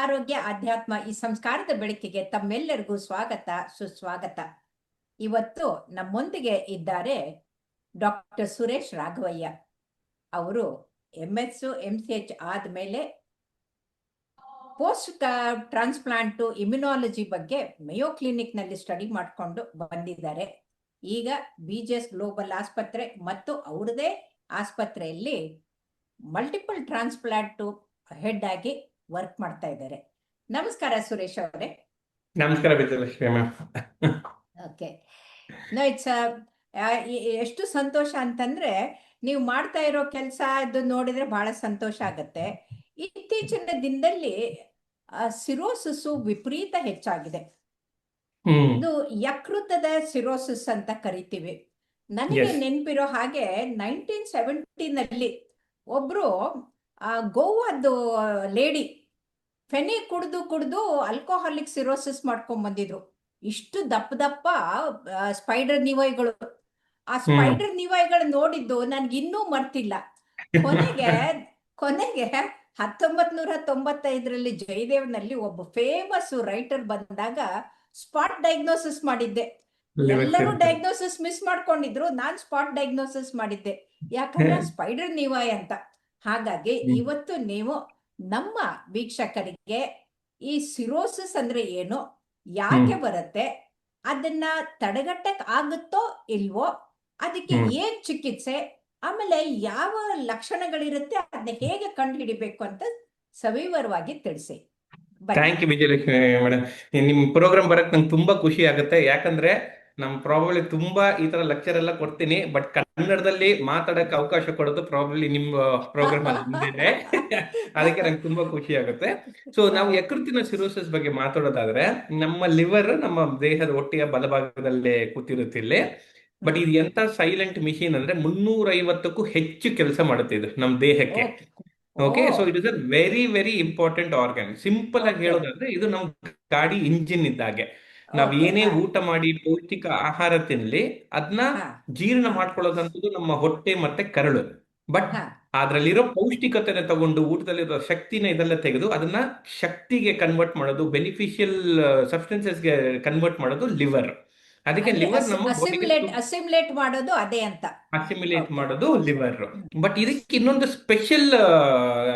ಆರೋಗ್ಯ ಅಧ್ಯಾತ್ಮ ಈ ಸಂಸ್ಕಾರದ ಬೆಳಕಿಗೆ ತಮ್ಮೆಲ್ಲರಿಗೂ ಸ್ವಾಗತ, ಸುಸ್ವಾಗತ. ಇವತ್ತು ನಮ್ಮೊಂದಿಗೆ ಇದ್ದಾರೆ ಡಾಕ್ಟರ್ ಸುರೇಶ್ ರಾಘವಯ್ಯ. ಅವರು M S M C H ಆದ್ಮೇಲೆ ಪೋಸ್ಟ್ ಟ್ರಾನ್ಸ್ಪ್ಲಾಂಟು ಇಮ್ಯುನಾಲಜಿ ಬಗ್ಗೆ ಮೇಯೋ ಕ್ಲಿನಿಕ್ನಲ್ಲಿ ಸ್ಟಡಿ ಮಾಡಿಕೊಂಡು ಬಂದಿದ್ದಾರೆ. ಈಗ ಬಿ ಜಿ ಎಸ್ ಗ್ಲೋಬಲ್ ಆಸ್ಪತ್ರೆ ಮತ್ತು ಅವ್ರದೇ ಆಸ್ಪತ್ರೆಯಲ್ಲಿ ಮಲ್ಟಿಪಲ್ ಟ್ರಾನ್ಸ್ಪ್ಲಾಂಟು ಹೆಡ್ ಆಗಿ ವರ್ಕ್ ಮಾಡ್ತಾ ಇದ್ದಾರೆ. ನಮಸ್ಕಾರ ಸುರೇಶ್ ಅವರೇ. ನಮಸ್ಕಾರ Vijayalakshmi ma'am okay no it's ಎಷ್ಟು ಸಂತೋಷ ಅಂತಂದ್ರೆ ನೀವು ಮಾಡ್ತಾ ಇರೋ ಕೆಲಸ ಅದು ನೋಡಿದ್ರೆ ಬಹಳ ಸಂತೋಷ ಆಗತ್ತೆ. ಇತ್ತೀಚಿನ ದಿನದಲ್ಲಿ ಸಿರೋಸಿಸು ವಿಪರೀತ ಹೆಚ್ಚಾಗಿದೆ. ಇದು ಯಕೃತದ ಸಿರೋಸಿಸ್ ಅಂತ ಕರಿತೀವಿ. ನನಗೆ. ನೆನಪಿರೋ ಹಾಗೆ ನೈನ್ಟೀನ್ ಸೆವೆಂಟಿನಲ್ಲಿ ಒಬ್ರು ಆ, ಗೋವಾದ್ದು ಲೇಡಿ ಫೆನಿ ಕುಡ್ದು ಕುಡ್ದು ಅಲ್ಕೋಹಾಲಿಕ್ ಸಿರೋಸಿಸ್ ಮಾಡ್ಕೊಂಡ್ ಬಂದಿದ್ರು. ಇಷ್ಟು ದಪ್ಪ ದಪ್ಪ ಸ್ಪೈಡರ್ ನಿವಾಯಿಗಳು. ಆ ಸ್ಪೈಡರ್ ನಿವಾಯಿಗಳು ನೋಡಿದ್ದು ನನ್ಗೆ ಇನ್ನೂ ಮರ್ತಿಲ್ಲ. ಕೊನೆಗೆ ಕೊನೆಗೆ ಹತ್ತೊಂಬತ್ ನೂರ ತೊಂಬತ್ತೈದರಲ್ಲಿ ಜಯದೇವ್ನಲ್ಲಿ ಒಬ್ಬ ಫೇಮಸ್ ರೈಟರ್ ಬಂದಾಗ ಸ್ಪಾಟ್ ಡಯಾಗ್ನೋಸಿಸ್ ಮಾಡಿದ್ದೆ. ಎಲ್ಲರೂ ಡಯಾಗ್ನೋಸಿಸ್ ಮಿಸ್ ಮಾಡ್ಕೊಂಡಿದ್ರು ನಾನ್ ಸ್ಪಾಟ್ ಡಯಾಗ್ನೋಸಿಸ್ ಮಾಡಿದ್ದೆ. ಯಾಕಂದ್ರೆ ಸ್ಪೈಡರ್ ನಿವಾಯ್ ಅಂತ. ಹಾಗಾಗಿ ಇವತ್ತು ನೀವು ನಮ್ಮ ವೀಕ್ಷಕರಿಗೆ ಈ ಸಿರೋಸಿಸ್ ಅಂದ್ರೆ ಏನು? ಯಾಕೆ ಬರುತ್ತೆ? ಅದನ್ನ ತಡೆಗಟ್ಟಕ್ ಆಗುತ್ತೋ ಇಲ್ವೋ? ಅದಕ್ಕೆ. ಏನ್ ಚಿಕಿತ್ಸೆ? ಆಮೇಲೆ ಯಾವ ಲಕ್ಷಣಗಳಿರುತ್ತೆ? ಅದನ್ನ ಹೇಗೆ ಕಂಡು ಹಿಡಿಬೇಕು ಅಂತ ಸವಿವರವಾಗಿ ತಿಳಿಸಿ. ಥ್ಯಾಂಕ್ ಯು ವಿಜಯಲಕ್ಷ್ಮಿ ಮೇಡಮ್ ನಿಮ್ ಪ್ರೋಗ್ರಾಮ್ ಬರಕ್ ನಂಗೆ ತುಂಬಾ ಖುಷಿ ಆಗುತ್ತೆ. ಯಾಕಂದ್ರೆ ನಮ್ ಪ್ರಾಬಬ್ಲಿ ತುಂಬಾ ಈ ತರ ಲೆಕ್ಚರ್ ಎಲ್ಲ ಕೊಡ್ತೀನಿ ಬಟ್ ಕನ್ನಡದಲ್ಲಿ ಮಾತಾಡಕ್ಕೆ ಅವಕಾಶ ಕೊಡೋದು ಪ್ರಾಬಬ್ಲಿ ನಿಮ್ ಪ್ರೋಗ್ರಾಮ್ ಅಲ್ಲಿ ಮುಂದಿದೆ ಅದಕ್ಕೆ ನಂಗೆ ತುಂಬಾ ಖುಷಿ ಆಗುತ್ತೆ. ಸೊ ನಾವು ಯಕೃತಿನ ಸಿರೋಸಿಸ್ ಬಗ್ಗೆ ಮಾತಾಡೋದಾದ್ರೆ ನಮ್ಮ ಲಿವರ್ ನಮ್ಮ ದೇಹದ ಒಟ್ಟಿಗೆ ಬಲಭಾಗದಲ್ಲೇ ಕೂತಿರುತ್ತೆ ಇಲ್ಲಿ. ಬಟ್ ಇದು ಎಂತ ಸೈಲೆಂಟ್ ಮಿಷಿನ್ ಅಂದ್ರೆ ಮುನ್ನೂರ ಐವತ್ತಕ್ಕೂ ಹೆಚ್ಚು ಕೆಲಸ ಮಾಡುತ್ತೆ ಇದು ನಮ್ಮ ದೇಹಕ್ಕೆ. Okay so it is a very very important organ simple ಆಗಿ ಹೇಳೋದಂದ್ರೆ ಹೇಳೋದಾದ್ರೆ ಇದು ನಮ್ ಗಾಡಿ ಇಂಜಿನ್ ಇದ್ದಾಗೆ. ನಾವ್ ಏನೇ ಊಟ ಮಾಡಿ ಪೌಷ್ಟಿಕ ಆಹಾರ ತಿನ್ಲಿ ಅದನ್ನ ಜೀರ್ಣ ಮಾಡ್ಕೊಳ್ಳೋದಂಥದ್ದು ನಮ್ಮ ಹೊಟ್ಟೆ ಮತ್ತೆ ಕರಳು. ಬಟ್. ಅದ್ರಲ್ಲಿರೋ ಪೌಷ್ಟಿಕತೆನ ತಗೊಂಡು ಊಟದಲ್ಲಿರೋ ಶಕ್ತಿನ ಇದೆಲ್ಲ ತೆಗೆದು ಅದನ್ನ ಶಕ್ತಿಗೆ ಕನ್ವರ್ಟ್ ಮಾಡೋದು ಬೆನಿಫಿಷಿಯಲ್ ಸಬ್ಸ್ಟೆನ್ಸಸ್ಗೆ ಕನ್ವರ್ಟ್ ಮಾಡೋದು ಲಿವರ್ ಅದಕ್ಕೆ ಲಿವರ್ ನಮ್ಮ ಅಸಿಮ್ಯುಲೇಟ್ ಅಸಿಮ್ಯುಲೇಟ್ ಮಾಡೋದು ಅದೇ ಅಂತ. ಅಸಿಮಿಲೇಟ್ ಮಾಡೋದು ಲಿವರ್ ಬಟ್ ಇದಕ್ಕೆ ಇನ್ನೊಂದು ಸ್ಪೆಷಲ್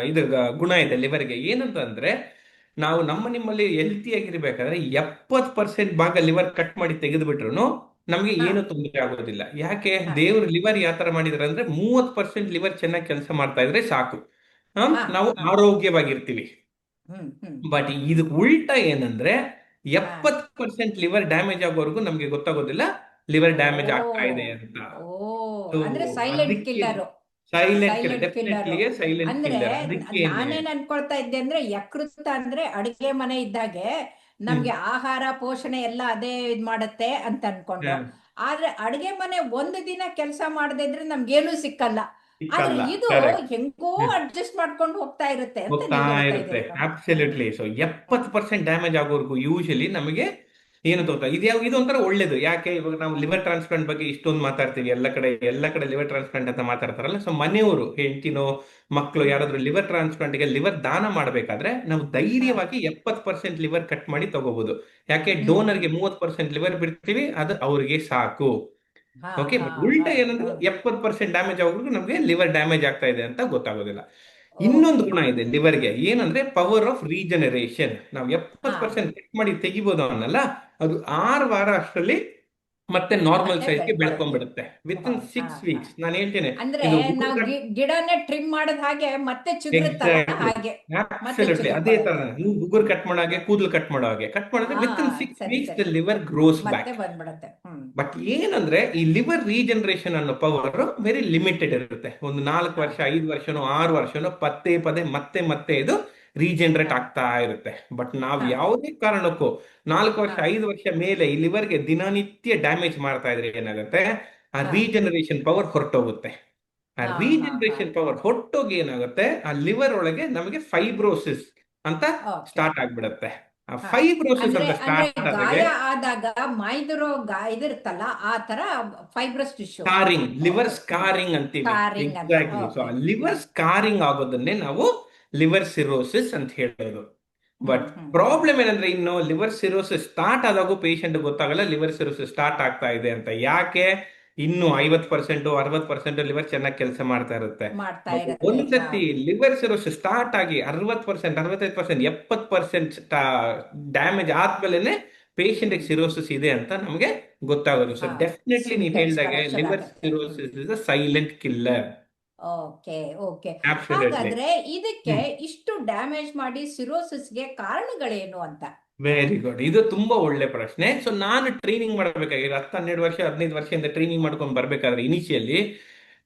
ಇದು ಗುಣ ಇದೆ ಲಿವರ್ಗೆ ಏನಂತಂದ್ರೆ ನಾವು ನಮ್ಮ ನಿಮ್ಮಲ್ಲಿ ಹೆಲ್ತಿ ಆಗಿರ್ಬೇಕಾದ್ರೆ ಎಪ್ಪತ್ ಪರ್ಸೆಂಟ್ ಭಾಗ ಲಿವರ್ ಕಟ್ ಮಾಡಿ ತೆಗೆದು ನಮ್ಗೆ. ಏನು ತೊಂದರೆ ಆಗೋದಿಲ್ಲ. ಯಾಕೆ? ದೇವ್ರ ಲಿವರ್ ಯಾವ ತರ ಮಾಡಿದ್ರೆ ಅಂದ್ರೆ ಮೂವತ್ ಪರ್ಸೆಂಟ್ ಲಿವರ್ ಚೆನ್ನಾಗಿ ಕೆಲಸ ಮಾಡ್ತಾ ಇದ್ರೆ ಸಾಕು. ನಾವು. ಆರೋಗ್ಯವಾಗಿರ್ತೀವಿ. ಬಟ್ ಇದು ಉಲ್ಟಾ ಏನಂದ್ರೆ ಎಪ್ಪತ್ ಪರ್ಸೆಂಟ್ ಲಿವರ್ ಡ್ಯಾಮೇಜ್ ಆಗೋವರೆಗೂ ನಮ್ಗೆ ಗೊತ್ತಾಗೋದಿಲ್ಲ ಲಿವರ್ ಡ್ಯಾಮೇಜ್ ಆಗ್ತಾ ಇದೆ ಅಂತ. ನಾನೇನ್ ಅನ್ಕೊಳ್ತಾ ಇದ್ದೆ ಅಂದ್ರೆ ಯಕೃತ ಅಂದ್ರೆ ಅಡಿಗೆ ಮನೆ ಇದ್ದಾಗೆ ನಮ್ಗೆ ಆಹಾರ ಪೋಷಣೆ ಎಲ್ಲ ಅದೇ ಇದ್ ಮಾಡತ್ತೆ ಅಂತ ಅನ್ಕೊಂಡು ಆದ್ರೆ ಅಡಿಗೆ ಮನೆ ಒಂದು ದಿನ ಕೆಲಸ ಮಾಡದೇ ಇದ್ರೆ ನಮ್ಗೇನು ಸಿಕ್ಕಲ್ಲ. ಆದ್ರೆ ಇದು. ಹೆಂಗೋ ಅಡ್ಜಸ್ಟ್ ಮಾಡ್ಕೊಂಡು ಹೋಗ್ತಾ ಇರುತ್ತೆ ಅಂತ ಹೋಗ್ತಾ ಇರುತ್ತೆ. ಅಬ್ಸಲ್ಯೂಟ್ಲಿ ಸೊ ಎಪ್ಪತ್ತು ಪರ್ಸೆಂಟ್ ಡ್ಯಾಮೇಜ್ ಆಗೋವರೆಗೂ ಯೂಶಲಿ ನಮಗೆ ಏನು ತೋತ ಇದು ಯಾವ ಇದು ಒಂಥರ ಒಳ್ಳೇದು. ಯಾಕೆ ಇವಾಗ ನಾವು ಲಿವರ್ ಟ್ರಾನ್ಸ್ಪ್ಲಾಂಟ್ ಬಗ್ಗೆ ಇಷ್ಟೊಂದು ಮಾತಾಡ್ತೀವಿ ಎಲ್ಲ ಕಡೆ ಎಲ್ಲ ಕಡೆ ಲಿವರ್ ಟ್ರಾನ್ಸ್ಪ್ಲಾಂಟ್ ಅಂತ ಮಾತಾಡ್ತಾರಲ್ಲ. ಸೊ ಮನೆಯವರು ಹೆಂಡತಿನೋ ಮಕ್ಕಳು ಯಾರಾದ್ರೂ ಲಿವರ್ ಟ್ರಾನ್ಸ್ಪ್ಲಾಂಟ್ಗೆ ಲಿವರ್ ದಾನ ಮಾಡಬೇಕಾದ್ರೆ ನಾವು ಧೈರ್ಯವಾಗಿ ಎಪ್ಪತ್ತು ಪರ್ಸೆಂಟ್ ಲಿವರ್ ಕಟ್ ಮಾಡಿ ತಗೋಬಹುದು ಯಾಕೆ. ಡೋನರ್ಗೆ ಮೂವತ್ತು ಪರ್ಸೆಂಟ್ ಲಿವರ್ ಬಿಡ್ತೀವಿ ಅದು ಅವ್ರಿಗೆ ಸಾಕು. ಓಕೆ ಉಲ್ಟ ಏನಂದ್ರೆ ಎಪ್ಪತ್ ಎಪ್ಪತ್ತು ಪರ್ಸೆಂಟ್ ಡ್ಯಾಮೇಜ್ ಆಗೋದ್ರೂ ನಮಗೆ ಲಿವರ್ ಡ್ಯಾಮೇಜ್ ಆಗ್ತಾ ಇದೆ ಅಂತ ಗೊತ್ತಾಗೋದಿಲ್ಲ. ಇನ್ನೊಂದು ಗುಣ ಇದೆ ಲಿವರ್ಗೆ. ಏನಂದ್ರೆ ಪವರ್ ಆಫ್ ರೀಜನರೇಷನ್. ನಾವು ಎಪ್ಪತ್ತು. ಪರ್ಸೆಂಟ್ ಕಟ್ ಮಾಡಿ ತೆಗಿಬೋದು ಅನ್ನಲ್ಲ. ಅದು ಆರು ವಾರ ಅಷ್ಟರಲ್ಲಿ ಮತ್ತೆ ನಾರ್ಮಲ್ ಸೈಜ್ಗೆ ಬೆಳ್ಕೊಳ್ಳುತ್ತೆ. ಬೆಳ್ಕೊಂಡ್ಬಿಡುತ್ತೆ. ವಿತ್ ಇನ್ ಸಿಕ್ಸ್ ವೀಕ್ಸ್ ನಾನು ಹೇಳ್ತೇನೆ ಅಂದ್ರೆ ನಾವು ಉಗುರು ಗಿಡನೇ ಟ್ರಿಮ್ ಮಾಡದ ಹಾಗೆ ಮತ್ತೆ ಹಾಗೆ. ಅದೇ ತರ ನೀವು ಉಗುರು ಕಟ್ ಮಾಡೋ ಹಾಗೆ ಕೂದಲು ಕಟ್ ಮಾಡೋ ಹಾಗೆ. ಕಟ್ ಮಾಡಿದ್ರೆ within six weeks. The liver grows back but ಏನಂದ್ರೆ ಈ ಲಿವರ್ ರೀಜನರೇಷನ್ ಅನ್ನೋ ಪವರ್ ವೆರಿ ಲಿಮಿಟೆಡ್ ಇರುತ್ತೆ. ಒಂದು ನಾಲ್ಕು ವರ್ಷ ಐದು ವರ್ಷನೋ ಆರು ವರ್ಷನೋ ಪದೇ ಪದೇ ಮತ್ತೆ ಮತ್ತೆ ಇದು ರೀಜನರೇಟ್ ಆಗ್ತಾ ಇರುತ್ತೆ. ಬಟ್ ನಾವು. ಯಾವುದೇ ಕಾರಣಕ್ಕೂ ನಾಲ್ಕು ವರ್ಷ. ಐದು ವರ್ಷ ಮೇಲೆ ಈ ಲಿವರ್ಗೆ ದಿನನಿತ್ಯ ಡ್ಯಾಮೇಜ್ ಮಾಡ್ತಾ ಇದ್ರೆ ಏನಾಗುತ್ತೆ? ಆ. ರೀಜನರೇಷನ್ ಪವರ್ ಹೊರಟೋಗುತ್ತೆ. ಆ ರೀಜನರೇಷನ್ ಪವರ್ ಹೊರಟೋಗಿ ಏನಾಗುತ್ತೆ? ಆ ಲಿವರ್ ಒಳಗೆ ನಮಗೆ ಫೈಬ್ರೋಸಿಸ್ ಅಂತ. ಸ್ಟಾರ್ಟ್ ಆಗ್ಬಿಡುತ್ತೆ. ಆ ಫೈಬ್ರೋಸಿಸ್ ಅಂತ ಸ್ಟಾರ್ಟ್ ಆದಾಗ ಮಾಯ್ದಿರೋ ಇದಿರುತ್ತಲ್ಲ ಆ ತರ fibrous tissue scarring liver scarring ಅಂತೀವಿ. ಎಕ್ಸಾಕ್ಟ್ಲಿ ಸೊ ಆ ಲಿವರ್ ಸ್ಕಾರಿಂಗ್ ಆಗೋದನ್ನೇ ನಾವು ಲಿವರ್ ಸಿರೋಸಿಸ್ ಅಂತ ಹೇಳೋದು. ಬಟ್. ಪ್ರಾಬ್ಲಮ್ ಏನಂದ್ರೆ ಇನ್ನು ಲಿವರ್ ಸಿರೋಸಿಸ್ ಸ್ಟಾರ್ಟ್ ಆದಾಗೂ ಪೇಷಂಟ್ ಗೊತ್ತಾಗಲ್ಲ ಲಿವರ್ ಸಿರೋಸಿಸ್ ಸ್ಟಾರ್ಟ್ ಆಗ್ತಾ ಇದೆ ಅಂತ. ಯಾಕೆ? ಇನ್ನು ಐವತ್ ಪರ್ಸೆಂಟ್ ಅರವತ್ ಪರ್ಸೆಂಟ್ ಲಿವರ್ ಚೆನ್ನಾಗಿ ಕೆಲಸ ಮಾಡ್ತಾ ಇರುತ್ತೆ. ಒಂದ್ಸತಿ ಲಿವರ್ ಸಿರೋಸಿಸ್ ಸ್ಟಾರ್ಟ್ ಆಗಿ ಅರವತ್ ಪರ್ಸೆಂಟ್ ಅರವತ್ತೈದು ಪರ್ಸೆಂಟ್ ಎಪ್ಪತ್ ಪರ್ಸೆಂಟ್ ಡ್ಯಾಮೇಜ್ ಆದ್ಮೇಲೆ ಪೇಷಂಟ್ ಸಿರೋಸಿಸ್ ಇದೆ ಅಂತ ನಮಗೆ ಗೊತ್ತಾಗೋದು. ಸೊ ಡೆಫಿನೆಟ್ಲಿ ನೀವು ಹೇಳಿದಾಗೆ liver cirrhosis is a silent killer okay okay. ಹಾಗಾದ್ರೆ ಇದಕ್ಕೆ ಇಷ್ಟು ಡ್ಯಾಮೇಜ್ ಮಾಡಿ ಸಿರೋಸಿಸ್ಗೆ ಕಾರಣಗಳೇನು ಅಂತ? ವೆರಿ ಗುಡ್ ಇದು ತುಂಬಾ ಒಳ್ಳೆ ಪ್ರಶ್ನೆ. ಸೊ ನಾನು ಟ್ರೈನಿಂಗ್ ಮಾಡಬೇಕಾಗಿರೋ ಹತ್ತು ಹನ್ನೆರಡು ವರ್ಷ ಹದಿನೈದು ವರ್ಷದಿಂದ ಟ್ರೈನಿಂಗ್ ಮಾಡ್ಕೊಂಡು ಬರ್ಬೇಕಾದ್ರೆ ಇನಿಷಿಯಲಿ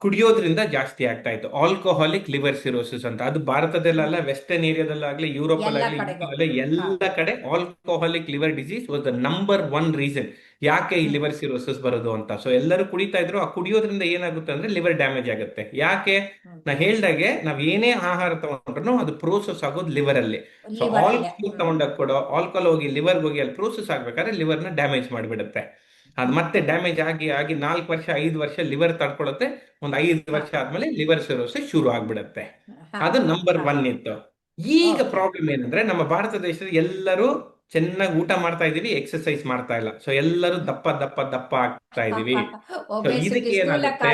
ಕುಡಿಯೋದ್ರಿಂದ ಜಾಸ್ತಿ ಆಗ್ತಾ ಇತ್ತು. ಆಲ್ಕೋಹಾಲಿಕ್ ಲಿವರ್ ಸಿರೋಸಿಸ್ ಅಂತ. ಅದು ಭಾರತದಲ್ಲ ವೆಸ್ಟರ್ನ್ ಏರಿಯಾದಲ್ಲಾಗ್ಲಿ ಯುರೋಪ್ ಎಲ್ಲ ಅಲ್ಲಿ ಕಡೆಗೂ. ಎಲ್ಲ ಕಡೆ alcoholic liver disease was the number one reason ಯಾಕೆ ಈ ಲಿವರ್ ಸಿರೋಸಸ್ ಬರೋದು ಅಂತ? ಸೊ ಎಲ್ಲರೂ ಕುಡಿತಾ ಇದ್ರು ಆ ಕುಡಿಯೋದ್ರಿಂದ ಏನಾಗುತ್ತೆ ಅಂದ್ರೆ ಲಿವರ್ ಡ್ಯಾಮೇಜ್ ಆಗುತ್ತೆ. ಯಾಕೆ. ನಾ ಹೇಳ್ದಾಗೆ ನಾವ್ ಏನೇ ಆಹಾರ ತಗೊಂಡ್ರು ಅದು ಪ್ರೋಸೆಸ್ ಆಗೋದು ಲಿವರ್ ಅಲ್ಲಿ. ಸೊ ಆಲ್ಕೋಲ್ ತಗೊಂಡಾಗ ಕೂಡ ಆಲ್ಕೋಲ್ ಹೋಗಿ ಲಿವರ್ ಹೋಗಿ ಅಲ್ಲಿ ಪ್ರೋಸೆಸ್ ಆಗ್ಬೇಕಾದ್ರೆ ಲಿವರ್ನ ನ ಡ್ಯಾಮೇಜ್ ಮಾಡಿಬಿಡುತ್ತೆ. ಅದು ಮತ್ತೆ ಡ್ಯಾಮೇಜ್ ಆಗಿ ಆಗಿ ನಾಲ್ಕು ವರ್ಷ ಐದು ವರ್ಷ ಲಿವರ್ ತಡ್ಕೊಳುತ್ತೆ. ಒಂದ್ ಐದು ವರ್ಷ ಆದ್ಮೇಲೆ ಲಿವರ್ ಸಿರೋಸಿಸ್ ಶುರು ಆಗ್ಬಿಡುತ್ತೆ. ಅದು ನಂಬರ್. ಒನ್ ಇತ್ತು. ಈಗ ಪ್ರಾಬ್ಲಮ್ ಏನಂದ್ರೆ ನಮ್ಮ ಭಾರತ ದೇಶದ ಎಲ್ಲರೂ ಚೆನ್ನಾಗಿ ಊಟ ಮಾಡ್ತಾ ಇದೀವಿ ಎಕ್ಸರ್ಸೈಸ್ ಮಾಡ್ತಾ ಇಲ್ಲ. ಸೊ ಎಲ್ಲರೂ ದಪ್ಪ ದಪ್ಪ ದಪ್ಪ ಆಗ್ತಾ ಇದೀವಿ ಇದಕ್ಕೆ ಏನಾಗುತ್ತೆ?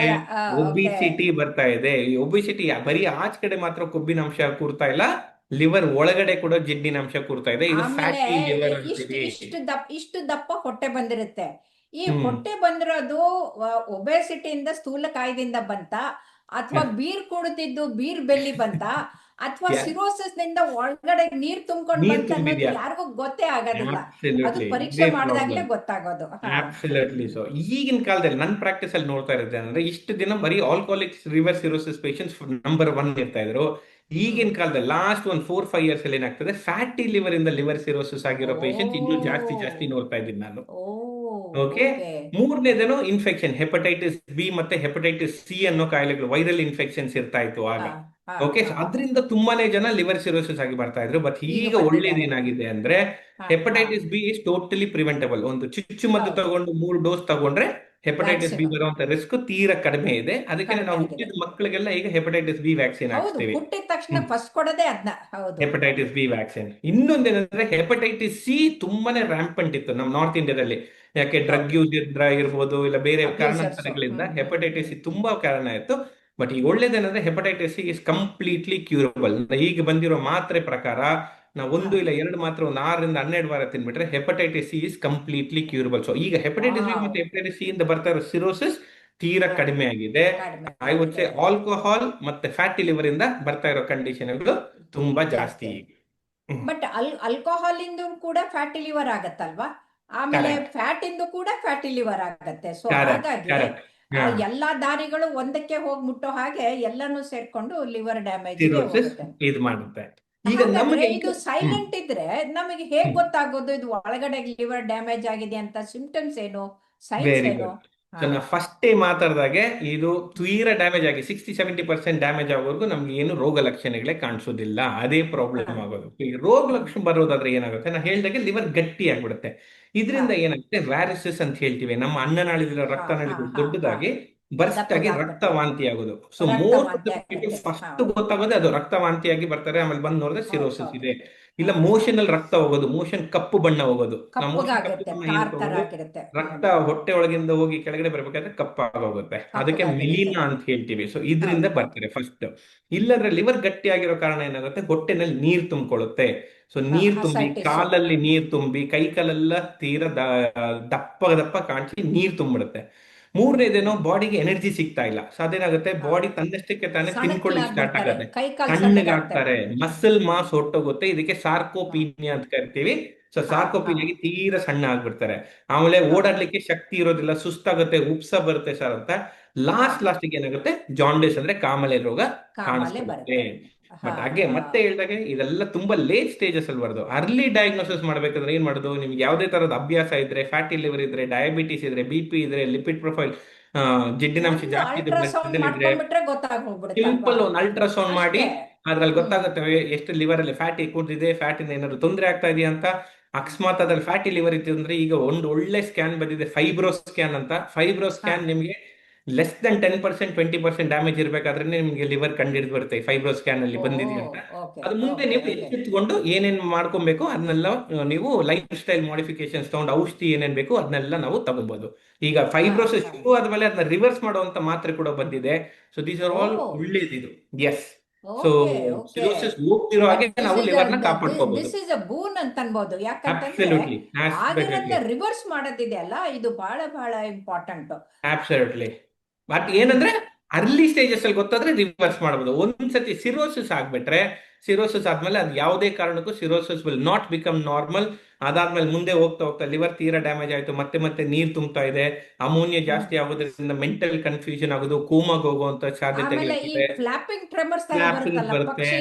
ಒಬಿಸಿಟಿ ಬರ್ತಾ ಇದೆ. ಈ ಒಬಿಸಿಟಿ ಬರೀ ಆಚ ಕಡೆ ಮಾತ್ರ ಕೊಬ್ಬಿನ ಅಂಶ ಕೂರ್ತಾ ಇಲ್ಲ ಲಿವರ್ ಒಳಗಡೆ ಕೂಡ ಜಿಡ್ಡಿನ ಅಂಶ ಕೂರ್ತಾ ಇದೆ. ಇದು ಫ್ಯಾಟಿ ಲಿವರ್ ಇಷ್ಟು ದಪ್ಪ ಇಷ್ಟು ದಪ್ಪ ಹೊಟ್ಟೆ ಬಂದಿರುತ್ತೆ. ಈ ಹೊಟ್ಟೆ ಬಂದಿರೋದು ಒಬೆಸಿಟಿಯಿಂದ ಸ್ಥೂಲಕಾಯದಿಂದ ಬಂತ ಅಥವಾ ಬೀರ್ ಕುಡಿದಿದ್ದು ಬೀರ್ ಬೆಲ್ಲಿ ಬಂತ ಅಥವಾ. ಸಿರೋಸಿಸ್ನಿಂದ ಒಳಗಡೆ ನೀರ್ ತುಂಬಿಕೊಂಡು ಬಂತ ಯಾರಿಗೂ ಗೊತ್ತೇ ಆಗೋದಿಲ್ಲ ಅದು. ಪರೀಕ್ಷೆ ಮಾಡಿದಾಗ್ಲೇ ಗೊತ್ತಾಗೋದು. ಅಬ್ಸಲ್ಯೂಟ್ಲಿ ಸೊ ಈಗಿನ ಕಾಲದಲ್ಲಿ ನನ್ನ ಪ್ರಾಕ್ಟೀಸ್ ಅಲ್ಲಿ ನೋಡ್ತಾ ಇರೋದು ಅಂದ್ರೆ ಇಷ್ಟು ದಿನ ಬರೀ alcoholic liver cirrhosis patients number one ಇರ್ತಾ ಇದ್ರು. ಈಗಿನ ಕಾಲದಲ್ಲಿ ಲಾಸ್ಟ್ ಒಂದು ಫೋರ್ ಫೈವ್ ಇಯರ್ಸ್ ಅಲ್ಲಿ ಏನಾಗ್ತದೆ? ಫ್ಯಾಟಿ ಲಿವರ್ ಇಂದ ಲಿವರ್ ಸಿರೋಸಿಸ್ ಆಗಿರೋ ಪೇಷಂಟ್ ಇನ್ನೂ ಜಾಸ್ತಿ ಜಾಸ್ತಿ ನೋಡ್ತಾ ಇದ್ದೀನಿ ನಾನು. ಓಕೆ. ಮೂರನೇದೇನು ಇನ್ಫೆಕ್ಷನ್ ಹೆಪಟೈಟಿಸ್ ಬಿ ಮತ್ತೆ ಹೆಪಟೈಟಿಸ್ ಸಿ ಅನ್ನೋ ಕಾಯಿಲೆಗಳು ವೈರಲ್ ಇನ್ಫೆಕ್ಷನ್ಸ್ ಇರ್ತಾ ಇತ್ತು ಆಗ. ಓಕೆ ಅದರಿಂದ ತುಂಬಾನೇ ಜನ ಲಿವರ್ ಸಿರೋಸಿಸ್ ಆಗಿ ಬರ್ತಾ ಇದ್ರು. ಬಟ್ ಈಗ. ಒಳ್ಳೇದೇನಾಗಿದೆ ಅಂದ್ರೆ hepatitis B is totally preventable ಒಂದು ಚುಚ್ಚು ಮದ್ದು ತಗೊಂಡು ಮೂರು ಡೋಸ್ ತಗೊಂಡ್ರೆ ಹೆಪಟೈಟಿಸ್ ಬಿ. ಬರುವಂತ ರಿಸ್ಕ್ ತೀರಾ ಕಡಿಮೆ ಇದೆ. ಅದಕ್ಕೆ ನಾವು. ಹುಟ್ಟಿದ ಮಕ್ಕಳಿಗೆಲ್ಲ ಈಗ ಹೆಪಟೈಟಿಸ್ ಬಿ ವ್ಯಾಕ್ಸಿನ್ ಹಾಕ್ತೀವಿ ಹುಟ್ಟಿದ ತಕ್ಷಣ ಫಸ್ಟ್ ಕೊಡೋದೇ ಅದನ್ನ ಹೌದು. ಹೆಪಟೈಟಿಸ್ ಬಿ ವ್ಯಾಕ್ಸಿನ್ ಇನ್ನೊಂದೇನಂದ್ರೆ ಹೆಪಟೈಟಿಸ್ ಸಿ ತುಂಬಾನೇ ರ್ಯಾಂಪಂಟ್ ಇತ್ತು ನಮ್ಮ ನಾರ್ತ್ ಇಂಡಿಯಾದಲ್ಲಿ ಯಾಕೆ ಡ್ರಗ್ ಯೂಸ್ ಇದ್ರ ಇರ್ಬೋದು ಇಲ್ಲ ಬೇರೆ. ಕಾರಣಗಳಿಂದ ಹೆಪಟೈಟಿಸ್ ಸಿ ತುಂಬಾ ಕಾರಣ ಇತ್ತು. ಬಟ್ ಈಗ ಒಳ್ಳೇದೇನಂದ್ರೆ hepatitis C is completely curable ಈಗ ಬಂದಿರೋ ಮಾತ್ರೆ ಪ್ರಕಾರ ನಾವು ಒಂದು ಇಲ್ಲ ಎರಡು ಮಾತ್ರ ಒಂದು ಆರರಿಂದ ಹನ್ನೆರಡು ವಾರ ತಿನ್ಬಿಟ್ರೆ hepatitis C is completely curable so ಈಗ ಹೆಪಟೈಟಿಸ್ ಬಿ. ಮತ್ತೆ ಹೆಪಟೈಟಿಸ್ ಸಿ ಇಂದ ಬರ್ತಾ ಇರೋ ಸಿರೋಸಿಸ್ ತೀರಾ ಕಡಿಮೆ ಆಗಿದೆ. ಐ ವುಡ್ ಸೇ ಆಲ್ಕೋಹಾಲ್ ಮತ್ತೆ ಫ್ಯಾಟಿ ಲಿವರ್ ಇಂದ ಬರ್ತಾ ಇರೋ ಕಂಡೀಷನ್ಗಳು ತುಂಬಾ ಜಾಸ್ತಿ ಬಟ್ ಅಲ್ ಆಲ್ಕೋಹಾಲ್ ಇಂದ ಕೂಡ ಫ್ಯಾಟಿ ಲಿವರ್ ಆಗತ್ತಲ್ವಾ? ಆಮೇಲೆ ಫ್ಯಾಟ್ ಇಂದ ಕೂಡ ಫ್ಯಾಟಿ ಲಿವರ್ ಆಗತ್ತೆ. ಸೊ ಹಾಗಾಗಿ ಎಲ್ಲಾ ದಾರಿಗಳು ಒಂದಕ್ಕೆ ಹೋಗಿ ಮುಟ್ಟೋ ಹಾಗೆ ಎಲ್ಲಾನು ಸೇರ್ಕೊಂಡು ಲಿವರ್ ಡ್ಯಾಮೇಜ್ ಇದು ಮಾಡುತ್ತೆ. ಈಗ ನಮಗೆ ಇದು ಸೈಲೆಂಟ್ ಇದ್ರೆ ನಮಗೆ ಹೇಗ್ ಗೊತ್ತಾಗೋದು? ಇದು ಒಳಗಡೆ ಲಿವರ್ ಡ್ಯಾಮೇಜ್ ಆಗಿದೆ ಅಂತ ಸಿಂಪ್ಟಮ್ಸ್ ಏನು? ಸೈನ್ಸ್ ಏನು? ಸೊ ಫಸ್ಟ್ ಡೇ ಮಾತಾಡ್ದಾಗೆ ಇದು ತೀರಾ ಡ್ಯಾಮೇಜ್ ಆಗಿ ಸಿಕ್ಸ್ಟಿ ಸೆವೆಂಟಿ ಪರ್ಸೆಂಟ್ ಡ್ಯಾಮೇಜ್ ಆಗೋವರೆಗೂ ನಮ್ಗೆ ಏನು ರೋಗ ಲಕ್ಷಣಗಳೇ ಕಾಣಿಸೋದಿಲ್ಲ. ಅದೇ ಪ್ರಾಬ್ಲಮ್ ಆಗೋದು. ಈ ರೋಗ ಲಕ್ಷಣ ಬರೋದಾದ್ರೆ ಏನಾಗುತ್ತೆ? ನಾ ಹೇಳ್ದಾಗೆ ಲಿವರ್ ಗಟ್ಟಿ ಆಗ್ಬಿಡುತ್ತೆ. ಇದರಿಂದ ಏನಾಗುತ್ತೆ? ವ್ಯಾರಿಸಸ್ ಅಂತ ಹೇಳ್ತೀವಿ. ನಮ್ಮ ಅಣ್ಣನಾಳಿದಿರೋ ರಕ್ತನಾಳಿ ರಕ್ತನಾಳಗಳು ದೊಡ್ಡದಾಗಿ ಬರ್ಸ್ಟ್ ಆಗಿ. ರಕ್ತ ವಾಂತಿ ಆಗೋದು. So most. ಫಸ್ಟ್ ಗೊತ್ತಾಗೋದೇ ಅದು. ರಕ್ತ ವಾಂತಿಯಾಗಿ ಬರ್ತಾರೆ ಆಮೇಲೆ ಬಂದು ನೋಡಿದ್ರೆ ಸಿರೋಸಿಸ್ ಇದೆ. ಇಲ್ಲ ಮೋಷನ್ ಅಲ್ಲಿ ರಕ್ತ ಹೋಗೋದು ಮೋಷನ್ ಕಪ್ಪು ಬಣ್ಣ ಹೋಗೋದು. ಕಪ್ಪು ರಕ್ತ ಹೊಟ್ಟೆ ಒಳಗಿಂದ ಹೋಗಿ ಕೆಳಗಡೆ ಬರ್ಬೇಕಾದ್ರೆ ಕಪ್ಪಾಗೋಗುತ್ತೆ ಅದಕ್ಕೆ ಮಿಲೀನ ಅಂತ ಹೇಳ್ತೀವಿ. ಸೊ ಇದರಿಂದ. ಬರ್ತಾರೆ ಫಸ್ಟ್ ಇಲ್ಲಂದ್ರೆ ಲಿವರ್ ಗಟ್ಟಿ ಆಗಿರೋ ಕಾರಣ ಏನಾಗುತ್ತೆ? ಹೊಟ್ಟೆನಲ್ಲಿ ನೀರ್ ತುಂಬಿಕೊಳ್ಳುತ್ತೆ. ಸೊ ನೀರ್ ತುಂಬಿ ಕಾಲಲ್ಲಿ ನೀರ್ ತುಂಬಿ ಕೈ ಕಾಲೆಲ್ಲ ತೀರಾ ದಪ್ಪ ದಪ್ಪ ಕಾಣಿಸಿ ನೀರ್ ತುಂಬಿಡುತ್ತೆ. ಮೂರನೇದೇನೋ ಬಾಡಿಗೆ ಎನರ್ಜಿ ಸಿಗ್ತಾ ಇಲ್ಲ. ಸೊ ಅದೇನಾಗುತ್ತೆ? ಬಾಡಿ ತನ್ನಷ್ಟಕ್ಕೆ ತಾನೇ ತಿನ್ಕೊಳ್ಳಿ ಸ್ಟಾರ್ಟ್ ಆಗುತ್ತೆ. ತಣ್ಣಗಾಗ್ತಾರೆ ಮಸಲ್ ಮಾಸ್ ಹೊಟ್ಟೋಗುತ್ತೆ ಇದಕ್ಕೆ ಸಾರ್ಕೋಪೀನಿಯಾ ಅಂತ ಕರಿತೀವಿ. ಸೊ ಸಾರ್ಕೋಪೀನಿಯಾಗಿ ತೀರಾ ಸಣ್ಣ ಆಗ್ಬಿಡ್ತಾರೆ. ಆಮೇಲೆ ಓಡಾಡ್ಲಿಕ್ಕೆ ಶಕ್ತಿ ಇರೋದಿಲ್ಲ. ಸುಸ್ತಾಗುತ್ತೆ. ಉಪ್ಸ ಬರುತ್ತೆ ಸರ್ ಅಂತ. ಲಾಸ್ಟ್ ಲಾಸ್ಟ್ ಏನಾಗುತ್ತೆ? ಜಾಂಡಿಸ್ ಅಂದ್ರೆ ಕಾಮಲೆ ರೋಗ ಕಾಣಿಸ್ತಾ ಬರುತ್ತೆ. ಕಾಣಿಸ್ಕೊಳ್ಳುತ್ತೆ ಬಟ್ ಹಾಗೆ ಮತ್ತೆ ಹೇಳ್ದಾಗೆ ಇದೆಲ್ಲ ತುಂಬಾ ಲೇಟ್ ಸ್ಟೇಜಸ್ ಅಲ್ಲಿ ಬರೋದು. ಅರ್ಲಿ ಡಯಾಗ್ನೋಸಿಸ್ ಮಾಡ್ಬೇಕಂದ್ರೆ ಏನ್ ಮಾಡೋದು? ನಿಮ್ಗೆ ಯಾವುದೇ ತರದ ಅಭ್ಯಾಸ ಇದ್ರೆ ಫ್ಯಾಟಿ ಲಿವರ್ ಇದ್ರೆ ಡಯಾಬಿಟಿಸ್ ಇದ್ರೆ ಬಿ ಪಿ ಇದ್ರೆ ಲಿಪಿಡ್ ಪ್ರೊಫೈಲ್ ಜಿಡ್ಡಿನಾಂಶ ಜಾಸ್ತಿ ಸಿಂಪಲ್ ಒಂದು ಅಲ್ಟ್ರಾಸೌಂಡ್ ಮಾಡಿ. ಅದ್ರಲ್ಲಿ ಗೊತ್ತಾಗುತ್ತೆ ಎಷ್ಟು ಲಿವರ್ ಅಲ್ಲಿ ಫ್ಯಾಟಿ ಕೂಡಿದೆ ಫ್ಯಾಟಿಂದ ಏನಾದ್ರು ತೊಂದರೆ ಆಗ್ತಾ ಇದೆಯಾ ಅಂತ. ಅಕಸ್ಮಾತ್ ಅದ್ರಲ್ಲಿ ಫ್ಯಾಟಿ ಲಿವರ್ ಇತ್ತು ಅಂದ್ರೆ ಈಗ ಒಂದು ಒಳ್ಳೆ ಸ್ಕ್ಯಾನ್ ಬಂದಿದೆ ಫೈಬ್ರೋ ಸ್ಕ್ಯಾನ್ ಅಂತ. ಫೈಬ್ರೋ ಸ್ಕ್ಯಾನ್ ನಿಮ್ಗೆ less than ten percent twenty percent damage ಇರಬೇಕಾದ್ರೆ ನಿಮಗೆ ಲಿವರ್ ಕಂಡಿಡಿದು ಬರುತ್ತೆ ಫೈಬ್ರೋ ಸ್ಕ್ಯಾನ್ ಅಲ್ಲಿ ಬಂದಿದೆ ಅಂತ. ಅದ್ ಮುಂದೆ ನೀವು ಎಚ್ಚೆತ್ಕೊಂಡು ಏನೇನ್ ಮಾಡ್ಕೊಬೇಕು ಅದನ್ನೆಲ್ಲ ನೀವು ಲೈಫ್ ಸ್ಟೈಲ್ ಮಾಡಿಫಿಕೇಶನ್ಸ್ ತಗೊಂಡು ಔಷಧಿ ಏನೇನ್ ಬೇಕು ಅದನ್ನೆಲ್ಲ ನಾವು ತಗೋಬಹುದು ಈಗ ಹಾ. ಶುರು ಆದ್ಮೇಲೆ ಅದನ್ನ ರಿವರ್ಸ್ ಮಾಡುವಂತ ಮಾತ್ರೆ ಕೂಡ ಬಂದಿದೆ. So these are all. ಒಳ್ಳೇದಿದು yes so okay okay. Cirrhosis ಹೋಗ್ತಿರೋ ಹಾಗೆ ನಾವು ಲಿವರ್ನ ಕಾಪಾಡ್ಕೋಬಹುದು ದಿಸ್ ಇಸ್ ಅ ಬೂನ್ ಅಂತ ಅನ್ಬೋದು ಯಾಕಂತಂದ್ರೆ ಅಬ್ಸಲ್ಯೂಟ್ಲಿ ಆಗಿರೋದ್ನ ರಿವರ್ಸ್ ಮಾಡೋದಿದೆಯಲ್ಲ ಇದು ಬಹಳ ಬಹಳ ಇಂಪಾರ್ಟೆಂಟ್ ಅಬ್ಸಲ್ಯೂಟ್ಲಿ ಬಟ್ ಏನಂದ್ರೆ ಅರ್ಲಿ ಸ್ಟೇಜಸ್ ಅಲ್ಲಿ ಗೊತ್ತಾದ್ರೆ ರಿವರ್ಸ್ ಮಾಡಬಹುದು ಒಂದ್ಸತಿ ಸಿರೋಸಿಸ್ ಆಗ್ಬಿಟ್ರೆ ಸಿರೋಸಿಸ್ ಆದ್ಮೇಲೆ ಅದು ಯಾವುದೇ ಕಾರಣಕ್ಕೂ cirrhosis will not become normal ಅದಾದ್ಮೇಲೆ ಮುಂದೆ ಹೋಗ್ತಾ ಹೋಗ್ತಾ ಲಿವರ್ ತೀರಾ ಡ್ಯಾಮೇಜ್ ಆಯ್ತು ಮತ್ತೆ ಮತ್ತೆ ನೀರ್ ತುಂಬ್ತಾ ಇದೆ ಅಮೋನಿಯಾ ಜಾಸ್ತಿ ಆಗೋದ್ರಿಂದ ಮೆಂಟಲ್ ಕನ್ಫ್ಯೂಷನ್ ಆಗೋದು ಕೂಮಾಗ್ ಹೋಗುವಂತ ಸಾಧ್ಯತೆ ಬರುತ್ತೆ.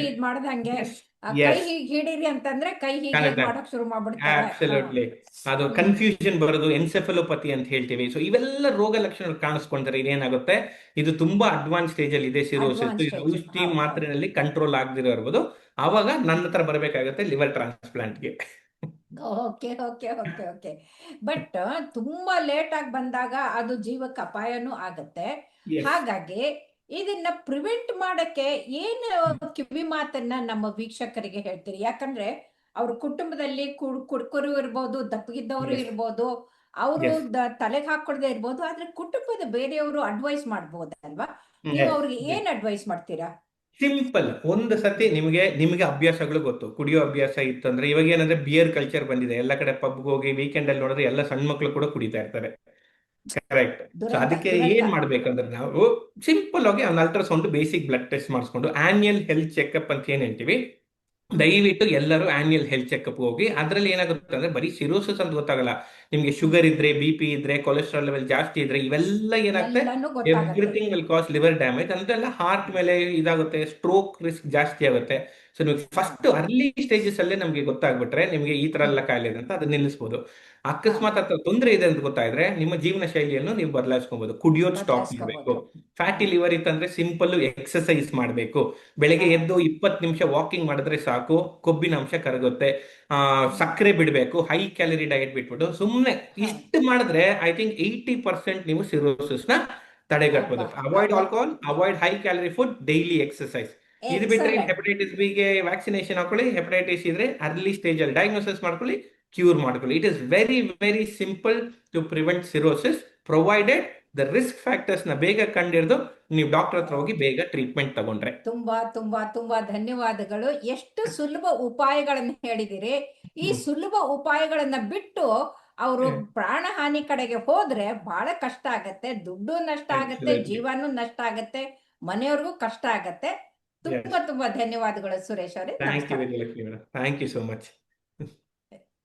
ಕೈ. ಹಿಡೀರಿ ಅಂತಂದ್ರೆ ಕೈ ಹೀಗೆ. ಮಾಡಕ್ ಶುರು ಮಾಡ್ಬಿಡ್ತಾರೆ. ಅಬ್ಸಲ್ಯೂಟ್ಲಿ ಅದು ಕನ್ಫ್ಯೂಷನ್ ಬರೋದು ಎನ್ಸೆಫಲೋಪತಿ ಅಂತ ಹೇಳ್ತೀವಿ. ಸೊ ಇವೆಲ್ಲ ರೋಗ ಲಕ್ಷಣಗಳು ಕಾಣಿಸ್ಕೊಂಡ್ರೆ ಇದೇನಾಗುತ್ತೆ? ಇದು ತುಂಬಾ ಅಡ್ವಾನ್ಸ್ ಸ್ಟೇಜ್ ಅಲ್ಲಿ ಇದೆ ಸಿರೋಸಿಸ್ ಔಷಧಿ. ಮಾತ್ರೆನಲ್ಲಿ ಕಂಟ್ರೋಲ್ ಆಗದಿರೋ ಇರ್ಬೋದು. ಆವಾಗ ನನ್ನ ಹತ್ರ ಬರಬೇಕಾಗುತ್ತೆ liver ಟ್ರಾನ್ಸ್ಪ್ಲಾಂಟ್ಗೆ okay okay okay okay but ತುಂಬಾ ಲೇಟ್ ಆಗಿ ಬಂದಾಗ ಅದು ಜೀವಕ್ಕೆ ಅಪಾಯನೂ ಆಗತ್ತೆ. ಹಾಗಾಗಿ ಇದನ್ನ ಪ್ರಿವೆಂಟ್ ಮಾಡಕ್ಕೆ ಏನು ಕಿವಿ ಮಾತನ್ನ ನಮ್ಮ ವೀಕ್ಷಕರಿಗೆ ಹೇಳ್ತೀರಿ? ಯಾಕಂದ್ರೆ ಅವ್ರ ಕುಟುಂಬದಲ್ಲಿ ಕುಡ್ ಕುಡ್ಕರು ಇರ್ಬೋದು ದಪ್ಪಗಿದ್ದವರು. ಇರ್ಬೋದು ಅವರು. ತಲೆಗೆ ಹಾಕೊಳ್ದೆ ಇರ್ಬೋದು ಆದ್ರೆ ಕುಟುಂಬದ ಬೇರೆಯವರು ಅಡ್ವೈಸ್ ಮಾಡ್ಬೋದಲ್ವಾ? ನೀವು ಅವ್ರಿಗೆ ಏನ್ ಅಡ್ವೈಸ್ ಮಾಡ್ತೀರಾ? ಸಿಂಪಲ್ ಒಂದು ಸತಿ ನಿಮಗೆ ನಿಮಗೆ ಅಭ್ಯಾಸಗಳು ಗೊತ್ತು. ಕುಡಿಯೋ ಅಭ್ಯಾಸ ಇತ್ತಂದ್ರೆ ಇವಾಗ ಏನಂದ್ರೆ ಬಿಯರ್ ಕಲ್ಚರ್ ಬಂದಿದೆ. ಎಲ್ಲ ಕಡೆ ಪಬ್ಗೆ ಹೋಗಿ ವೀಕೆಂಡ್ ಅಲ್ಲಿ ನೋಡಿದ್ರೆ ಎಲ್ಲ ಸಣ್ಣ ಮಕ್ಕಳು ಕೂಡ ಕುಡಿತಾ ಇರ್ತಾರೆ. ಕರೆಕ್ಟ್ ಸೊ ಅದಕ್ಕೆ. ಏನ್ ಮಾಡ್ಬೇಕಂದ್ರೆ ನಾವು ಸಿಂಪಲ್ ಆಗಿ ಒಂದು ಅಲ್ಟ್ರಾಸೌಂಡ್ ಬೇಸಿಕ್ ಬ್ಲಡ್ ಟೆಸ್ಟ್ ಮಾಡಿಸ್ಕೊಂಡು ಆನ್ಯಲ್ ಹೆಲ್ತ್ ಚೆಕಪ್ ಅಂತ ಏನ್ ಹೇಳ್ತೀವಿ? ದಯವಿಟ್ಟು ಎಲ್ಲರೂ ಆನ್ಯಲ್ ಹೆಲ್ತ್ ಚೆಕಪ್ ಹೋಗಿ ಅದ್ರಲ್ಲಿ ಏನಾಗುತ್ತೆ ಅಂದ್ರೆ ಬರೀ ಸಿರೋಸಿಸ್ ಅಂತ ಗೊತ್ತಾಗಲ್ಲ. ನಿಮ್ಗೆ ಶುಗರ್ ಇದ್ರೆ ಬಿ ಪಿ ಇದ್ರೆ ಕೊಲೆಸ್ಟ್ರಾಲ್ ಲೆವೆಲ್ ಜಾಸ್ತಿ ಇದ್ರೆ ಇವೆಲ್ಲ ಏನಾಗುತ್ತೆ everything will cause liver damage ಅಂದ್ರೆ ಹಾರ್ಟ್ ಮೇಲೆ ಇದಾಗುತ್ತೆ ಸ್ಟ್ರೋಕ್ ರಿಸ್ಕ್ ಜಾಸ್ತಿ ಆಗುತ್ತೆ. ಸೊ ನೀವು ಫಸ್ಟ್ ಅರ್ಲಿ ಸ್ಟೇಜಸ್ ಅಲ್ಲೇ ನಮಗೆ ಗೊತ್ತಾಗ್ಬಿಟ್ರೆ ನಿಮಗೆ ಈ ತರ ಎಲ್ಲ ಕಾಯಿಲೆ ಇದೆ ಅಂತ ಅದನ್ನ ನಿಲ್ಲಿಸಬಹುದು ಅಕಸ್ಮಾತ್ ಅಥವಾ ತೊಂದರೆ ಇದೆ ಅಂತ ಗೊತ್ತಾದ್ರೆ ನಿಮ್ಮ ಜೀವನ ಶೈಲಿಯನ್ನು ನೀವು ಬದಲಾಯಿಸ್ಕೊಬಹುದು ಕುಡಿಯೋದು ಸ್ಟಾಪ್ ಮಾಡಬೇಕು. ಫ್ಯಾಟಿ ಲಿವರ್ ಇತ್ತಂದ್ರೆ ಸಿಂಪಲ್ ಎಕ್ಸಸೈಸ್ ಮಾಡಬೇಕು. ಬೆಳಗ್ಗೆ ಎದ್ದು ಇಪ್ಪತ್ತು ನಿಮಿಷ ವಾಕಿಂಗ್ ಮಾಡಿದ್ರೆ ಸಾಕು ಕೊಬ್ಬಿನ ಅಂಶ ಕರಗುತ್ತೆ. ಸಕ್ಕರೆ ಬಿಡಬೇಕು ಹೈ ಕ್ಯಾಲರಿ ಡಯಟ್ ಬಿಟ್ಬಿಟ್ಟು ಸುಮ್ಮನೆ ಇಷ್ಟು ಮಾಡಿದ್ರೆ ಐ ಥಿಂಕ್ ಏಯ್ಟಿ ಪರ್ಸೆಂಟ್ ನೀವು ಸಿರೋಸಿಸ್ನ ತಡೆಗಟ್ಟಬಹುದು. Avoid alcohol avoid high calorie food daily exercise ಇದು ಬಿಟ್ಟರೆ. ಹೆಪಟೈಟಿಸ್ ಬಿ ಗೆ ವ್ಯಾಕ್ಸಿನೇಷನ್ ಹಾಕೊಳ್ಳಿ ಹೆಪಟೈಟಿಸ್ ಇದ್ರೆ ಅರ್ಲಿ ಸ್ಟೇಜ್ ಅಲ್ಲಿ ಡಯಾಗ್ನೋಸಿಸ್ ಮಾಡ್ಕೊಳ್ಳಿ ಕ್ಯೂರ್ ಮಾಡ್ಕೊಳ್ಳಿ it is very very simple to prevent cirrhosis provided the risk ಫ್ಯಾಕ್ಟರ್ಸ್ನ ಬೇಗ ಕಂಡಿಡಿದು ನೀವು ಡಾಕ್ಟರ್ ಹತ್ರ ಹೋಗಿ ಬೇಗ ಟ್ರೀಟ್ಮೆಂಟ್ ತಗೊಂಡ್ರೆ. ತುಂಬಾ ತುಂಬಾ ತುಂಬಾ ಧನ್ಯವಾದಗಳು. ಎಷ್ಟು ಸುಲಭ ಉಪಾಯಗಳನ್ನು ಹೇಳಿದಿರಿ. ಈ ಸುಲಭ ಉಪಾಯಗಳನ್ನ ಬಿಟ್ಟು ಅವರು ಹ್ಮ್. ಪ್ರಾಣ ಹಾನಿ ಕಡೆಗೆ ಹೋದ್ರೆ ಬಹಳ ಕಷ್ಟ ಆಗತ್ತೆ. ದುಡ್ಡು ನಷ್ಟ ಆಗತ್ತೆ. ಜೀವನೂ ನಷ್ಟ ಆಗತ್ತೆ ಮನೆಯವ್ರಿಗೂ ಕಷ್ಟ ಆಗತ್ತೆ. ತುಂಬಾ ತುಂಬಾ ಧನ್ಯವಾದಗಳು ಸುರೇಶ್ ಅವರೇ. Thank you so much